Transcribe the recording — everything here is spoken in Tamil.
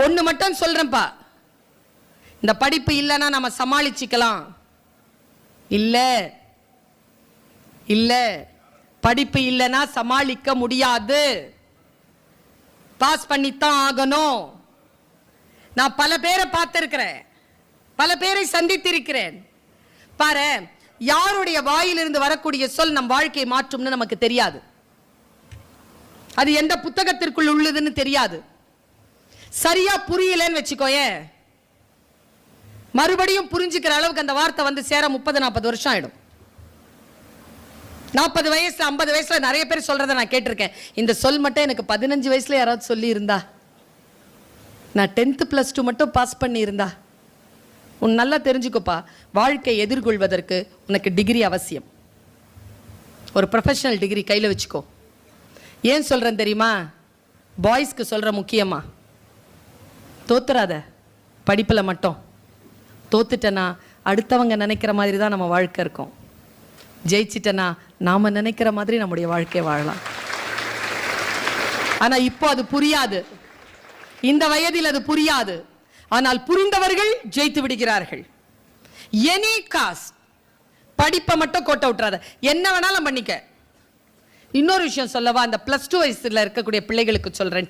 ஒன்று மட்டும் சொல்கிறேன்ப்பா இந்த படிப்பு இல்லைன்னா நம்ம சமாளிச்சுக்கலாம். இல்லை. இல்லை. படிப்பு இல்லைன்னா சமாளிக்க முடியாது. பாஸ் பண்ணித்தான் ஆகணும். நான் பல பேரை பார்த்துருக்கிறேன். பல பேரை சந்தித்திருக்கிறேன். பாரு யாருடைய வாயிலிருந்து வரக்கூடிய சொல் நம் வாழ்க்கையை மாற்றும்னு நமக்கு தெரியாது. அது எந்த புத்தகத்திற்குள் உள்ளதுன்னு தெரியாது. சரியா புரியலன்னு வச்சுக்கோயேன் மறுபடியும் புரிஞ்சுக்கிற அளவுக்கு அந்த வார்த்தை வந்து சேர முப்பது நாற்பது வருஷம் ஆயிடும். நாற்பது வயசுல ஐம்பது வயசுல நிறைய பேர் சொல்றதை நான் கேட்டிருக்கேன். இந்த சொல் மட்டும் எனக்கு பதினஞ்சு வயசுல யாராவது சொல்லி இருந்தா நான் டென்த்து ப்ளஸ் டூ மட்டும் பாஸ் பண்ணியிருந்தா? உன் நல்லா தெரிஞ்சுக்கோப்பா. வாழ்க்கை எதிர்கொள்வதற்கு உனக்கு டிகிரி அவசியம். ஒரு ப்ரொஃபஷனல் டிகிரி கையில் வச்சுக்கோ. ஏன் சொல்கிறேன் தெரியுமா? பாய்ஸ்க்கு சொல்கிற முக்கியமா? தோத்துறாத. படிப்பில் மட்டும். தோத்துட்டனா அடுத்தவங்க நினைக்கிற மாதிரி தான் நம்ம வாழ்க்கை இருக்கும். ஜெயிச்சிட்டேன்னா நாம் நினைக்கிற மாதிரி நம்முடைய வாழ்க்கையை வாழலாம். ஆனால் இப்போ அது புரியாது. இந்த வயதில் அது புரியாது. ஆனால் புரிந்தவர்கள் ஜெயித்து விடுகிறார்கள். எனி காஸ் படிப்பை மட்டும் கோட்டை விட்டுறாத. என்ன வேணாலும் பண்ணிக்க. இன்னொரு விஷயம் சொல்லவா? அந்த ப்ளஸ் டூ வயசுல இருக்கக்கூடிய பிள்ளைகளுக்கு சொல்றேன்.